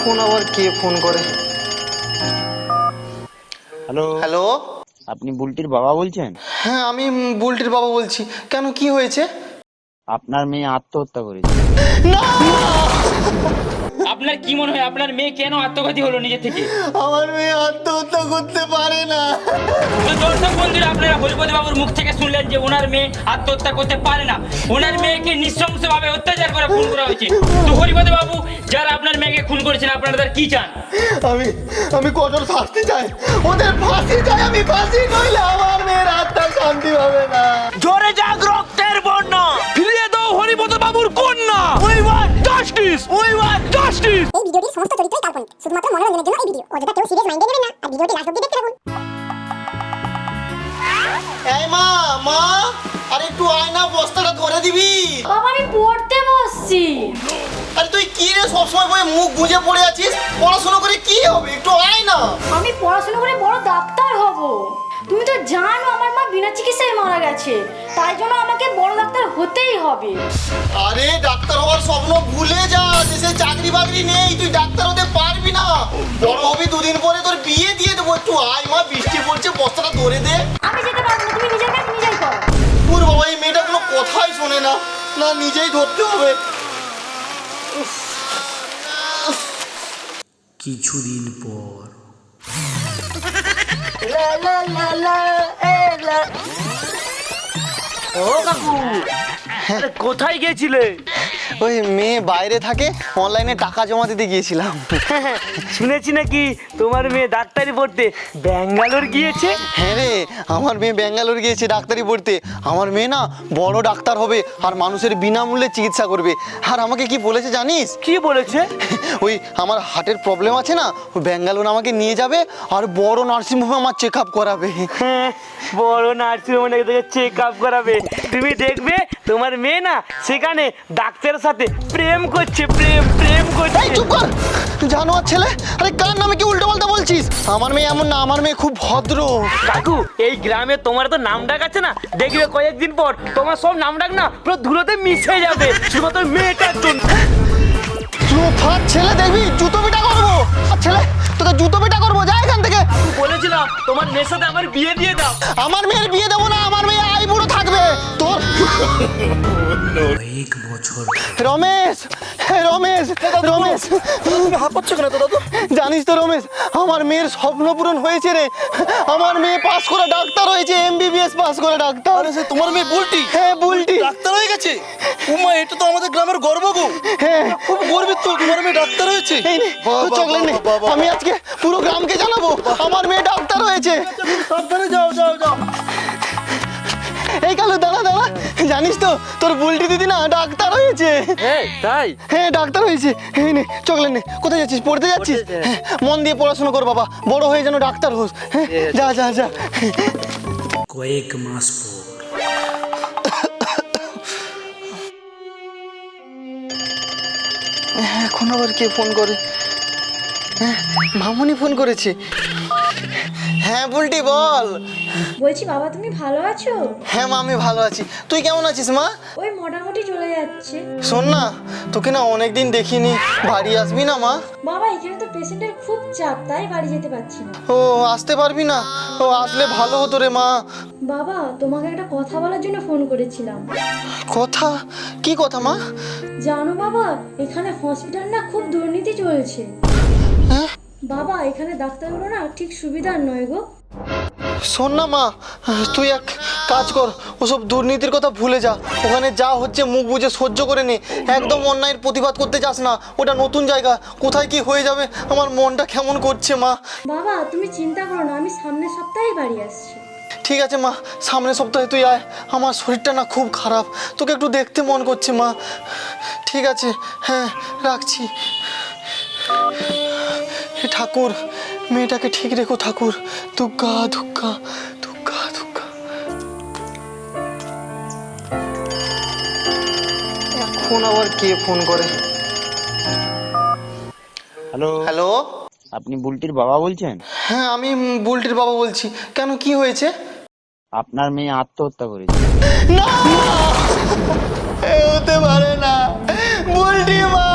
এখন আবার কে ফোন করে? হ্যালো? হ্যালো? আপনি বুলটির বাবা বলছেন? হ্যাঁ আমি বুলটির বাবা বলছি। কেন কি হয়েছে? আপনার মেয়ে আত্মহত্যা করেছে। না! আপনার কি মনে হয় আপনার মেয়ে কেন আত্মঘাতী হলো নিজে থেকে? আমার মেয়ে আত্মহত্যা করতে পারে না। তো দর্শক বন্ধুরা আপনারা হরিপদ বাবুর মুখ থেকে শুনলেন যে ওনার মেয়ে আত্মহত্যা করতে পারে না। ওনার মেয়েকে নৃশংসভাবে অত্যাচার করে খুন করা হয়েছে। তো হরিপদ বাবু যারা আপনার মেয়েকে খুন করেছেন আপনারা তার কি চান? আমি আমি কঠোর শাস্তি চাই। ওদের ফাঁসি চাই আমি ফাঁসি নইলে আমার মেয়ের আত্মা শান্তি হবে না। জোরে যাক রক্তের বন্যা। ফিরিয়ে দাও হরিপদ বাবুর কন্যা জাস্টিস উই ওয়ান্ট জাস্টিস এই ভিডিওটির সমস্ত চরিত্রই কাল্পনিক। শুধুমাত্র মনোরঞ্জনের জন্য এই ভিডিও অযথা কেউ সিরিয়াস মাইন্ডে নেবেন না আর ভিডিওটি লাস্ট অব্দি দেখতে থাকুন। এই মা মা আরে একটু আয় না বস্তাটা ধরে দিবি। বাবা আমি পড়তে বসছি। আরে তুই কি রে সবসময় বই মুখ গুঁজে পড়ে আছিস? পড়াশোনা করে কি হবে? একটু আয় না। আমি পড়াশোনা করে বড় ডাক্তার হব। তুমি তো জানো আমার মা বিনা চিকিৎসায় মারা গেছে। তাই জন্য আমাকে বড় ডাক্তার হতেই হবে। আরে ডাক্তার হওয়ার স্বপ্ন ভুলে যা দেশে চাকরি বাকরি নেই তুই ডাক্তার হতে পারবি না। বড় হবি দুদিন পরে তোর বিয়ে দিয়ে দেবো একটু আয় মা বৃষ্টি পড়ছে বস্তাটা ধরে দে। আমি যেতে পারব না তুমি নিজের কাজ নিজেই করো। পুর বাবা এই মেয়েটা কোনো কথাই শোনে না। না নিজেই ধরতে হবে। কিছুদিন পর। ও কাকু। কোথায় গেছিলে ওই মেয়ে বাইরে থাকে অনলাইনে টাকা জমা দিতে গিয়েছিলাম। শুনেছি নাকি তোমার মেয়ে ডাক্তারি পড়তে ব্যাঙ্গালোর গিয়েছে? হ্যাঁ রে আমার মেয়ে ব্যাঙ্গালোর গিয়েছে ডাক্তারি পড়তে। আমার মেয়ে না বড় ডাক্তার হবে আর মানুষের বিনামূল্যে চিকিৎসা করবে। আর আমাকে কি বলেছে জানিস? কি বলেছে? ওই আমার হার্টের প্রবলেম আছে না ওই ব্যাঙ্গালোর আমাকে নিয়ে যাবে আর বড় নার্সিংহোমে আমার চেক আপ করাবে। হ্যাঁ, বড় নার্সিং হোমে থেকে চেক আপ করাবে। তুমি দেখবে তোমার মেয়ে না সেখানে ডাক্তারের সাথে প্রেম করছে প্রেম প্রেম করছে। চুপ কর! জানোয়ার ছেলে। আরে কার নামে কি উল্টো পাল্টা বলছিস? আমার মেয়ে এমন না আমার মেয়ে খুব ভদ্র। কাকু এই গ্রামে তোমার তো নাম ডাক আছে না? দেখবে কয়েকদিন পর তোমার সব নাম ডাক না পুরো ধুলোতে মিশে যাবে। শুধুমাত্র মেয়েটার জন্য। ছেলে দেখবি জুতো পিটা করব। ছেলে তোকে জুতো পিটা করব যা এখান থেকে। বলেছিলাম তোমার মেয়ের সাথে আমার বিয়ে দিয়ে দাও। আমার মেয়ের বিয়ে দেবো না আমার মেয়ে আই বুড়ো থাকবে। তোর বছর রমেশ হে রমেশ। রমেশ তুমি হাঁপাচ্ছ কেন তো দাদু? জানিস তো রমেশ আমার মেয়ের স্বপ্ন পূরণ হয়েছে রে। আমার মেয়ে পাস করে ডাক্তার হয়েছে এমবিবিএস পাস করে ডাক্তার। আরে সে তোমার মেয়ে বুলটি? হ্যাঁ বুলটি। ডাক্তার হয়ে গেছে? উমা এটা তো আমাদের গ্রামের গর্ব গো। হ্যাঁ। খুব গর্বিত তো তোমার মেয়ে ডাক্তার হয়েছে। এই নে চকলেট নে। আমি আজকে পুরো গ্রামকে জানাব। আমার মেয়ে ডাক্তার হয়েছে। সাবধানে যাও যাও যাও। এই কালু দাঁড়া দাঁড়া। জানিস তো তোর বুলটি দিদি না ডাক্তার হয়েছে। হ্যাঁ তাই? হ্যাঁ ডাক্তার হয়েছে। এই নে চকলেট নে। কোথায় যাচ্ছিস? পড়তে যাচ্ছিস? হ্যাঁ, মন দিয়ে পড়াশোনা কর বাবা। বড় হয়ে যেন ডাক্তার হোস। হ্যাঁ যা যা যা। কয়েক মাস পর। এখন আবার কে ফোন করে? হ্যাঁ মামুনি ফোন করেছে। হ্যাঁ বুলটি বল। বলছি বাবা তুমি ভালো আছো? হ্যাঁ মা আমি ভালো আছি। তুই কেমন আছিস মা? ওই মোটামুটি চলে যাচ্ছে। শোন না তোকে না অনেকদিন দেখিনি বাড়ি আসবি না মা? বাবা এখানে তো পেশেন্টের খুব চাপ তাই বাড়ি যেতে পারছি না। ও আসতে পারবি না? ও আসলে ভালো হতো রে মা। বাবা তোমাকে একটা কথা বলার জন্য ফোন করেছিলাম। কথা? কি কথা মা? জানো বাবা এখানে হসপিটাল না খুব দুর্নীতি চলছে। হ্যাঁ বাবা এখানে ডাক্তারগুলো না ঠিক সুবিধার নয় গো। শোন না মা তুই এক কাজ কর ওসব দুর্নীতির কথা ভুলে যা। ওখানে যা হচ্ছে মুখ বুঝে সহ্য করে নে। একদম অন্যায়ের প্রতিবাদ করতে যাস না। ওটা নতুন জায়গা। কোথায় কি হয়ে যাবে আমার মনটা কেমন করছে মা? বাবা তুমি চিন্তা করো না আমি সামনের সপ্তাহে বাড়ি আসছি। ঠিক আছে মা সামনের সপ্তাহে তুই আয়। আমার শরীরটা না খুব খারাপ। তোকে একটু দেখতে মন করছে মা। ঠিক আছে হ্যাঁ রাখছি। ঠাকুর মেয়েটাকে ঠিক রেখো ঠাকুর। দুর্গা দুর্গা দুর্গা দুর্গা এখন আবার কে ফোন করে? হ্যালো। হ্যালো। আপনি বুলটির বাবা বলছেন? হ্যাঁ আমি বুলটির বাবা বলছি। কেন কি হয়েছে? আপনার মেয়ে আত্মহত্যা করেছে। না! হতে পারে না। বুলটি মা!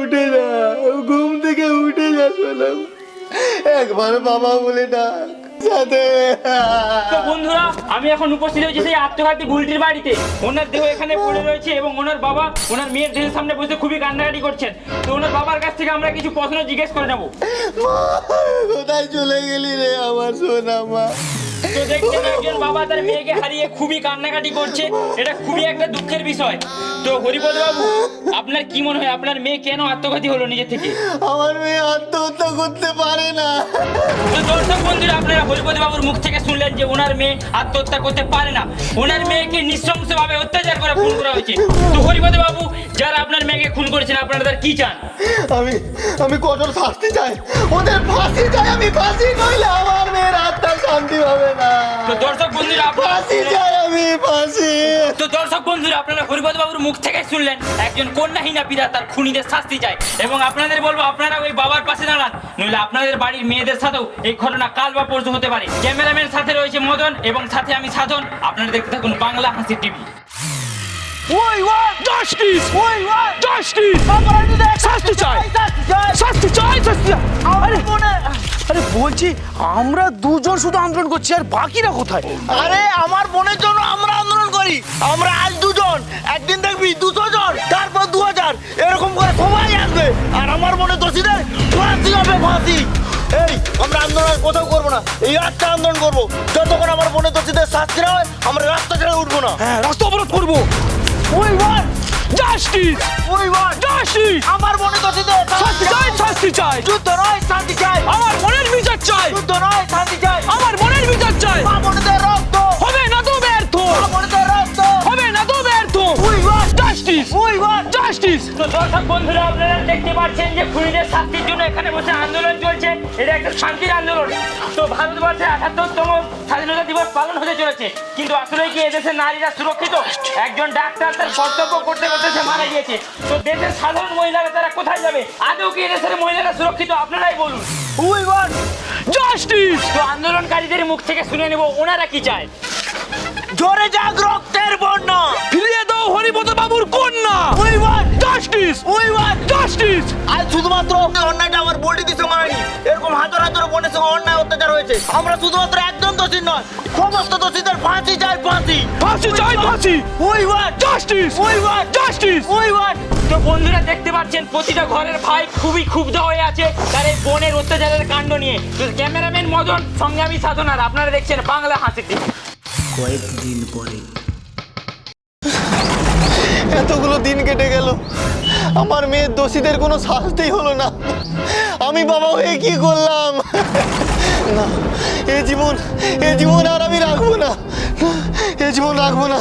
উঠে যা ঘুম থেকে উঠে যা শোনাম একবার বাবা বলে ডাক সাথে তো বন্ধুরা আমি এখন উপস্থিত হয়েছি সেই আত্মঘাতী বুলটির বাড়িতে। ওনার দেহ এখানে পড়ে রয়েছে এবং ওনার বাবা ওনার মেয়ের দেহের সামনে বসে খুবই কান্নাকাটি করছেন। তো ওনার বাবার কাছ থেকে আমরা কিছু প্রশ্ন জিজ্ঞেস করে নেব। কোথায় চলে গেলি রে আমার সোনা মা? তো দেখছেন একজন বাবা তার মেয়েকে হারিয়ে খুবই কান্নাকাটি করছে। এটা খুবই একটা দুঃখের বিষয়। তো হরিপদ বাবু আপনার কি মনে হয় আপনার মেয়ে কেন আত্মঘাতী হলো নিজে থেকে? আমার মেয়ে আত্মহত্যা করতে পারে না। তো দর্শক বন্ধুরা আপনারা হরিপদ বাবুর মুখ থেকে শুনলেন যে ওনার মেয়ে আত্মহত্যা করতে পারে না। ওনার মেয়েকে নৃশংসভাবে অত্যাচার করে খুন করা হয়েছে। তো হরিপদ বাবু যারা আপনার মেয়েকে খুন করেছেন আপনারা তার কি চান? আমি আমি কঠোর শাস্তি চাই। ওদের ফাঁসি চাই আমি ফাঁসি নইলে আমার মেয়ের আত্মা শান্তি হবে না। তো দর্শক বন্ধুরা ফাঁসি চাই আমি ফাঁসি। তো দর্শক বন্ধুরা আপনারা হরিপদ বাবুর মুখ থেকে শুনলেন একজন কন্যাহীনা পিতা তার খুনিদের শাস্তি চায়। এবং আপনাদের বলব আপনারা ওই বাবার পাশে দাঁড়ান নইলে আপনাদের বাড়ির মেয়েদের সাথেও এই ঘটনা কাল বা পরশু হতে পারে। ক্যামেরাম্যান সাথে রয়েছে মদন এবং সাথে আমি সাধন। আপনারা দেখতে থাকুন Bangla Hasi TV. We want justice we want justice শাস্তি চাই! শাস্তি চাই! শাস্তি আরে আরে বলছি আমরা দুজন শুধু আন্দোলন করছি আর বাকিরা কোথায়? আরে আমার বোনের জন্য আমরা আন্দোলন করি। আমরা আজ দুজন একদিন দেখবি দুশো জন তারপর দু হাজার এরকম করে সবাই আসবে। আর আমার বোনের দোষীদের ফাঁসি হবে ফাঁসি। এই আমরা আন্দোলন কোথাও করব না। এই একটা আন্দোলন করব। যতক্ষণ আমার বোনের দোষীদের শাস্তি না হয় আমরা রাস্তা ছেড়ে উঠবো না। হ্যাঁ রাস্তা অবরোধ করব। ওয়ান জাস্টিস আমার মনে দোষীদের শাস্তি চাই শাস্তি চাই। যুদ্ধ নয় শান্তি চাই। আমার মনের বিচার চাই। যুদ্ধ নয় শান্তি চাই। আমার মনের বিচার চাই। মা রক্ত। হবে না তো ব্যর্থ। মা রক্ত। হবে না তো ব্যর্থ। জাস্টিস ওই ওয়ান জাস্টিস তো দর্শক বন্ধুরা আপনারা দেখতে পাচ্ছেন যে খুনিদের শাস্তির জন্য এখানে বসে আন্দোলন চলছে। এটা একটা শান্তির আন্দোলন। তো ভারতবর্ষে আঠাত্তরতম স্বাধীনতা দিবস পালন হতে চলেছে। কিন্তু আসলে কি নারীরা সুরক্ষিত? একজন ডাক্তার তার কর্তব্য করতে করতে সে মারা গিয়েছে। তো দেশের সাধারণ মহিলারা তারা কোথায় যাবে? আদৌ কি এদেশের মহিলারা সুরক্ষিত? আপনারাই বলুন। ওই ওয়ান জাস্টিস তো আন্দোলনকারীদের মুখ থেকে শুনে নেব ওনারা কি চায়? জোরে যাক রক্তের বন্যা! ফিরিয়ে হরিপদ বাবুর কন্যা! We want justice we want justice আজ শুধুমাত্র অন্যায়টা আমার বলটি দিতে মারানি এরকম হাজার হাজার বোনের সঙ্গে অন্যায় অত্যাচার হয়েছে। আমরা শুধুমাত্র একজন দোষী নয় সমস্ত দোষীদের ফাঁসি চাই ফাঁসি। ফাঁসি চাই ফাঁসি! We want justice we want justice we want তো বন্ধুরা দেখতে পাচ্ছেন প্রতিটা ঘরের ভাই খুবই ক্ষুব্ধ হয়ে আছে তার এই বোনের অত্যাচারের কাণ্ড নিয়ে। ক্যামেরাম্যান মদন সংগ্রামী সাধনার আপনারা দেখছেন বাংলা হাসি কয়েকদিন পরে এতগুলো দিন কেটে গেল। আমার মেয়ের দোষীদের কোনো শাস্তি হলো না। আমি বাবা হয়ে কি করলাম? না, এ জীবন এ জীবন আর আমি রাখব না। এ জীবন রাখব না।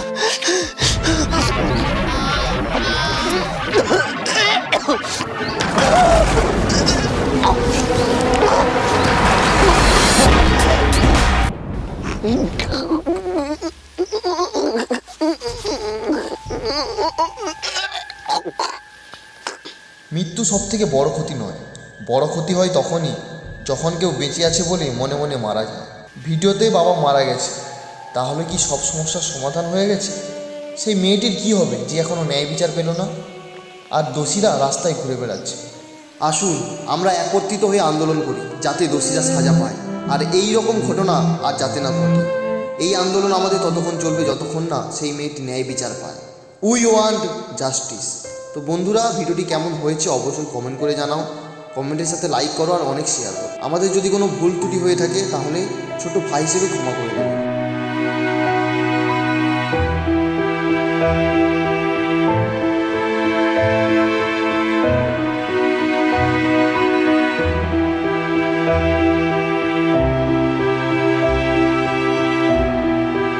মৃত্যু সব থেকে বড় ক্ষতি নয়। বড় ক্ষতি হয় তখনই যখন কেউ বেঁচে আছে বলে মনে মনে মারা যায়। ভিডিওতে বাবা মারা গেছে। তাহলে কি সব সমস্যার সমাধান হয়ে গেছে? সেই মেয়েটির কি হবে যে এখনও ন্যায় বিচার পেল না? আর দোষীরা রাস্তায় ঘুরে বেড়াচ্ছে। আসুন, আমরা একত্রিত হয়ে আন্দোলন করি, যাতে দোষীরা সাজা পায়। আর এই রকম ঘটনা আর যাতে না ঘটে। এই আন্দোলন আমাদের ততক্ষণ চলবে যতক্ষণ না সেই মেয়েটি ন্যায় বিচার পায়। We want justice. তো বন্ধুরা, ভিডিওটি কেমন হয়েছে অবশ্যই কমেন্ট করে জানাও। কমেন্টের সাথে লাইক করো আর অনেক শেয়ার করো। আমাদের যদি কোনো ভুল ত্রুটি হয়ে থাকে, তাহলে ছোট ভাই হিসেবে ক্ষমা করে দেবে